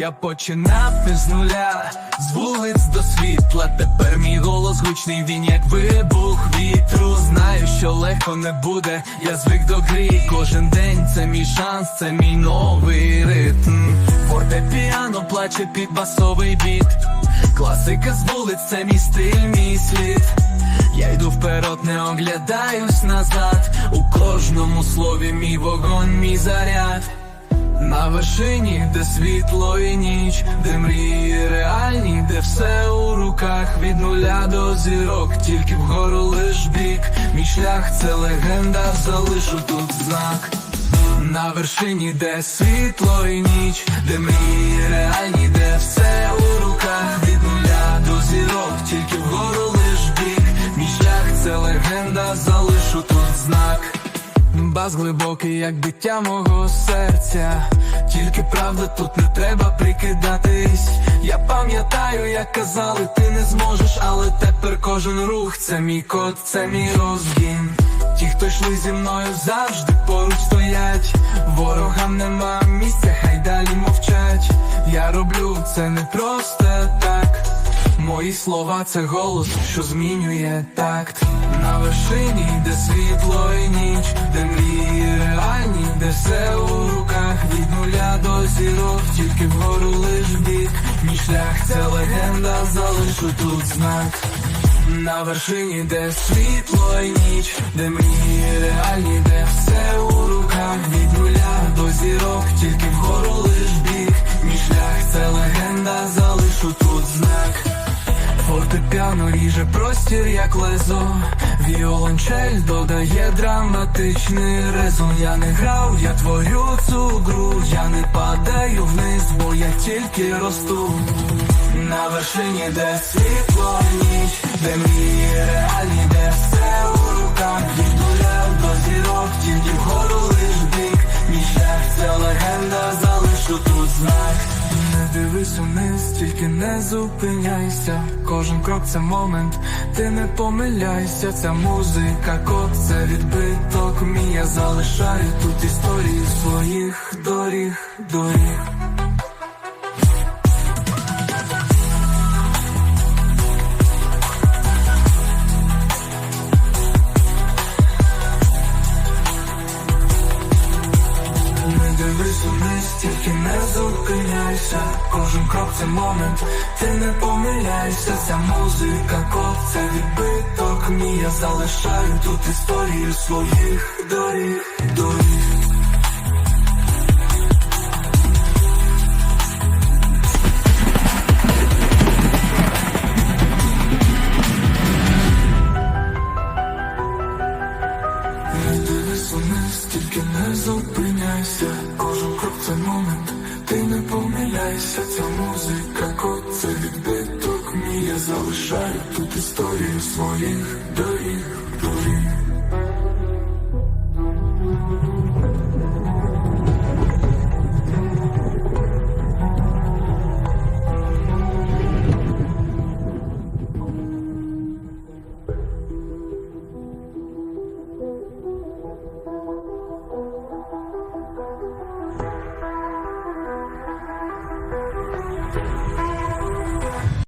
Я починав із нуля, з вулиць до світла. Тепер мій голос гучний, він як вибух вітру. Знаю, що легко не буде. Я звик до грі. Кожен день це мій шанс, це мій новий ритм. Фортепіано плаче під басовий біт. Класика з вулиць, це мій стиль, мій слід. Я йду вперед, не оглядаюсь назад. У кожному слові мій вогонь, мій заряд. На вершині, де світло і ніч, де мрії реальні, де все у руках від нуля до зірок, тільки вгору лиш бік. Мій шлях це легенда, залишу тут знак. На вершині, де світло і ніч, де мрії реальні, де все у руках від Бас глибокий, як биття мого серця. Тільки правда тут не треба прикидатись. Я пам'ятаю, як казали, ти не зможеш, але тепер кожен рух це мій код, це мій розгін. Ті, хто йшли зі мною, завжди поруч стоять. Ворогам нема місця, хай далі мовчать. Я роблю це не просто так. Мої слова це голос, що змінює такт На вершині, де світло і ніч, де мрії реальні, де все у руках від нуля до зірок, тільки вгору лиш бік. Мій шлях це легенда, залишу тут знак. На вершині, де світло і ніч, де мрії реальні, де все Фортепіано ріже простір, як лезо, Віолончель додає драматичний резон. Я не грав, я творю цю гру, я не падаю вниз, бо я тільки росту. На вершині, де світло ніч, де мрії реальні, де все у руках від нуля до зірок, тільки вгору дивись униз, тільки не зупиняйся. Кожен крок це момент, ти не помиляйся. Ця музика, код, це відбиток мій. Я залишаю тут історії своїх доріг, доріг. Не дивись вниз, тільки не зупиняйся. Кожен крок це момент, ти не помиляйся. Ця музика, код, це відбиток мій. Я залишаю тут історію своїх доріг, доріг. Тільки не зупиняйся. Кожен крок це момент, ти не помиляйся. Ця музика, код, це відбиток мій. Я залишаю тут історію своїх доріг, доріг.